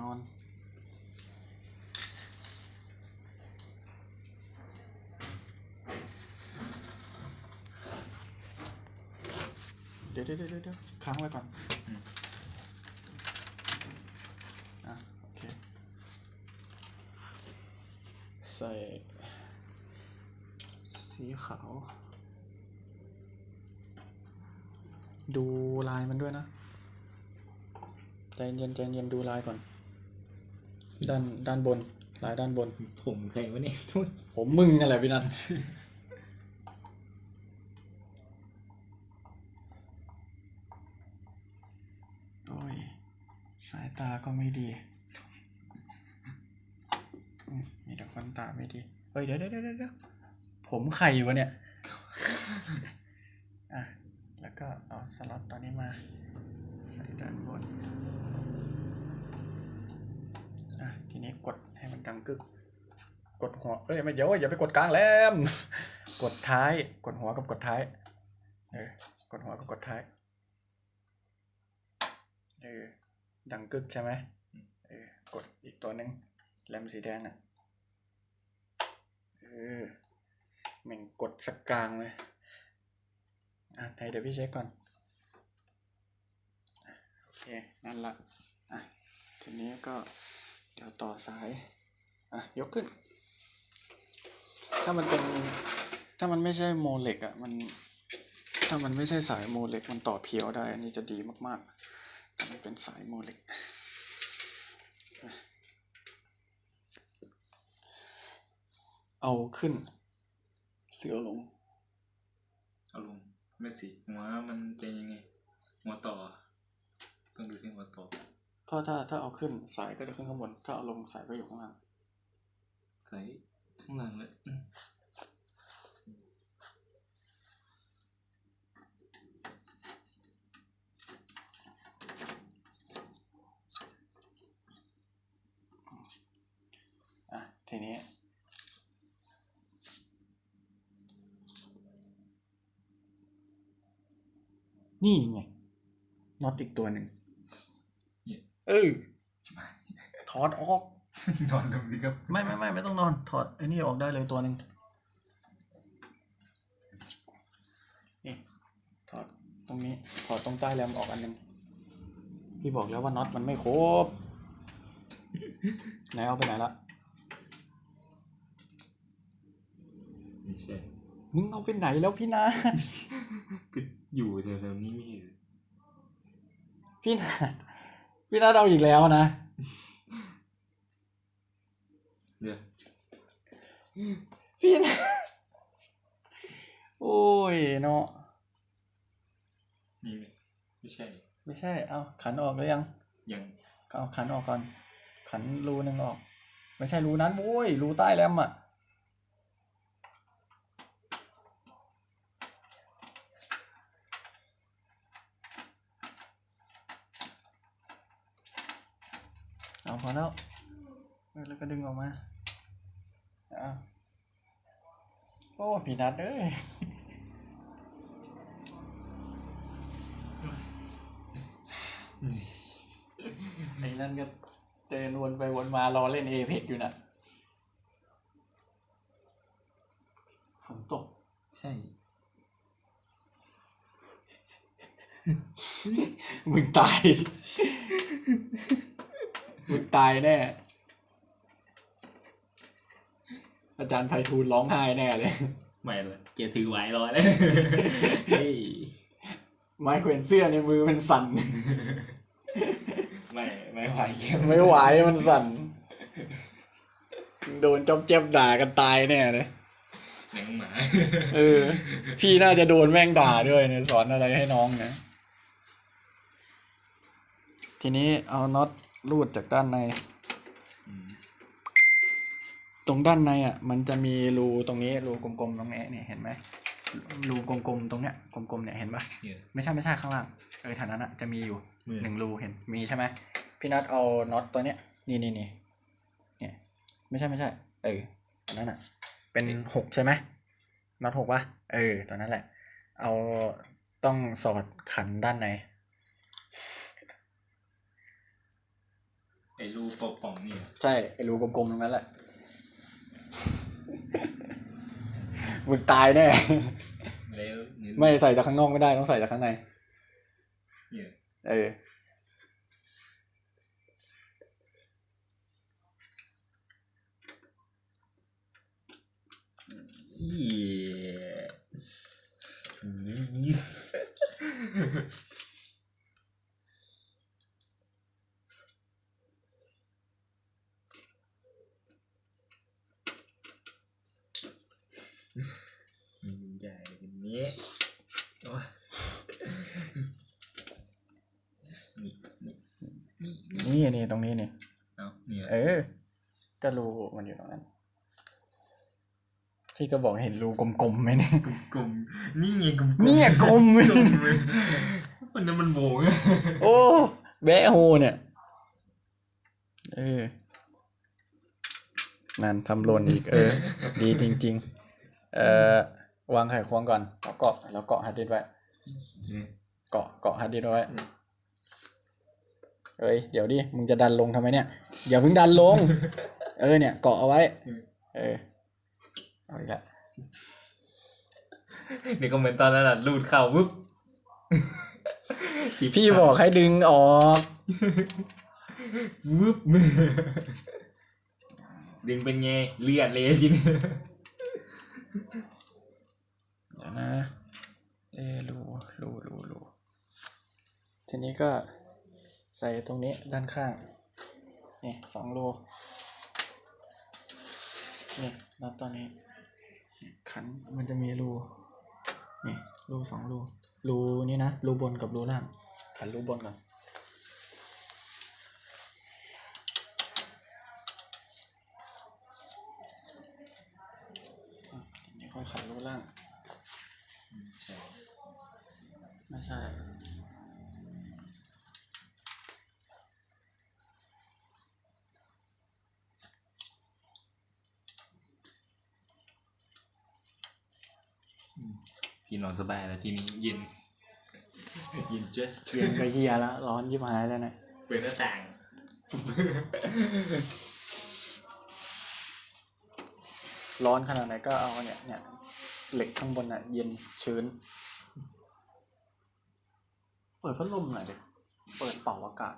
นอน เดี๋ยวเดี๋ยวเดี๋ยวค้างไว้ก่อนอะโอเค ใส่ สีขาว ดูลายมันด้วยนะ ใจเย็นใจเย็นดูลายก่อน ด้านด้านบนลายด้านบน ผมใครวะเนี่ยทุยผมมึงนั่นแหละพี่นันโอ้ย สายตาก็ไม่ดีอืมมีแต่คนตาไม่ดีเฮ้ยเดี๋ยวเดี๋ยวเดี๋ยวเดี๋ยวผมไข่วะเนี่ยอะแล้วก็เอาสล็อตตัวนี้มา ใส่ด้านบน อะทีนี้กดให้มันดังกึก กดหัวเอ้ยไม่เดี๋ยวอย่าไปกดกลางแหลมกดท้าย กดหัวกับกดท้ายเออกดหัวกับกดท้ายเออดังกึกใช่ไหมเออกดอีกตัวหนึ่งแรมสีแดงอะเออม่งกดสักกลางเลยอะไหนเดี๋ยวพี่เช็คก่อนโอเคนั่นละอะทีนี้ก็ เดี๋ยวต่อสาย อะ ยกขึ้น ถ้ามันเป็น ถ้ามันไม่ใช่โมเล็กอะ มัน ถ้ามันไม่ใช่สายโมเล็กมันต่อเพียวได้ อันนี้จะดีมากๆแต่มันเป็นสายโมเล็กเอาขึ้นหรือเอาลง เอาลงไม่สิหัวมันจะยังไงหัวต่อ ต้องดูที่หัวต่อ เพราะถ้าถ้าเอาขึ้นสายก็จะขึ้นข้างบน ถ้าเอาลงสายก็อยู่ข้างล่าง ใส่ข้างหลังเลยอืมอะ ทีนี้ นี่ไงน็อตอีกตัวหนึ่ง เนี่ยเออถอดออก นอนตรงนี้ครับไม่ไม่ไม่ไม่ต้องนอนถอดไอ้นี่ออกได้เลยตัวหนึ่งนี่ถอดตรงนี้ถอดตรงใต้แรมออกอันหนึ่งพี่บอกแล้วว่าน็อตมันไม่ครบไหนเอาไปไหนละไม่ใช่มึงเอาไปไหนแล้วพี่นาก็อยู่แถวๆนี้ไม่เห็นพี่นา พี่นาเอาอีกแล้วนะเดี๋ยวพี่นาโอ้ยเนาะนี่ไม่ใช่ ไม่ใช่ เอาขันออกแล้วยังยังเอาขันออกก่อน ขันรูหนึ่งออก ไม่ใช่รูนั้นโว้ยรูใต้แรมอะ เอาพอแล้วเออแล้วก็ดึงออกมาเอาโอ้พี่นัดเอ้ยไอ้นั่นก็เดินวนไปวนมารอเล่นเอเพกอยู่น่ะฝนตก ใช่ มึงตาย มึงตายแน่ อาจารย์ไพฑูรย์ร้องไห้แน่เลย ไม่ละเกียร์ถือไว้รอเลยเฮ้ยไม้แขวนเสื้อในมือมันสั่น ไม่ไม่ไหวเกียร์ไม่ไหวมันสั่น โดนจอบเจ็บด่ากันตายแน่เลยหนังหมา เออ พี่น่าจะโดนแม่งด่าด้วยเนี่ยสอนอะไรให้น้องนะ ทีนี้เอาน็อต รูดจากด้านในอืมตรงด้านในอะ มันจะมีรูตรงนี้รูกลมๆตรงนี้เนี่ยเห็นไหมรูกลมๆตรงเนี้ยกลมๆเนี่ยเห็นปะ เนี่ย ไม่ใช่ไม่ใช่ข้างล่าง เออแถวนั้นอะจะมีอยู่มือหนึ่งรูเห็นมีใช่ไหมพี่นัทเอาน็อตตัวเนี้ยนี่นี่นี่เนี่ยไม่ใช่ไม่ใช่ เอออันนั้นอะเป็นหกใช่ไหมน็อตหกปะเออตัวนั้นแหละ เอาต้องสอดขันด้านใน ไอ้รูปป่องๆนี่ใช่ไอ้รูกลมๆตรงนั้นแหละ มึงตายแน่ แล้วนี่ไม่ใส่จากข้างนอกไม่ได้ต้องใส่จากข้างใน เนี่ยเออ อี ใหญ่กันนี้โอ้ยนี่นี่นี่นี่นี่นี่ตรงนี้นี่เอาเนี่ยเออก็รูมันอยู่ตรงนั้นพี่ก็บอกเห็นรูกลมๆไหมเนี่ยกลมๆนี่ไงกลมๆเนี่ยกลมกลมเลยมันนั้นมันโบงอะโอ้แบะโฮเนี่ยเออนั่นทำหล่นอีกเออ ดีจริง ๆ เอ่อวางไข่ควงก่อนแล้วเกาะแล้วเกาะฮาร์ดดิสก์ไว้เกาะเกาะฮาร์ดดิสก์ไว้เอ้ยเดี๋ยวดิมึงจะดันลงทำไมเนี่ยอย่าเพิ่งดันลง เออเนี่ยเกาะเอาไว้ เออเอาอีกละเดี๋ยวก็เหมือนตอนนั้นอะรูดเข่าปุ๊บพี่บอกให้ดึงออกวึบดึงเป็นไงเลือดเลยทีนี้ เดี๋ยวนะเอรูรูรูรูทีนี้ก็ใส่ตรงนี้ด้านข้าง นี่สองรูนี่น็อตตัวนี้ ขันมันจะมีรูนี่รูสองรูรูนี่นะรูบนกับรูล่างขันรูบนก่อน ทีนี้ค่อยขันรูล่างไม่ใช่พี่นอนสบายแล้วทีนี้เย็นเย็น just เย็นก็เฮียแล้ว ร้อนยิบหายแล้วเนี่ยเปิดหน้าต่าง ร้อนขนาดไหนก็เอาเนี่ยเนี่ยเหล็กข้างบนอะเย็นชื้น เปิดพัดลมหน่อยดิเปิดเป่าอากาศ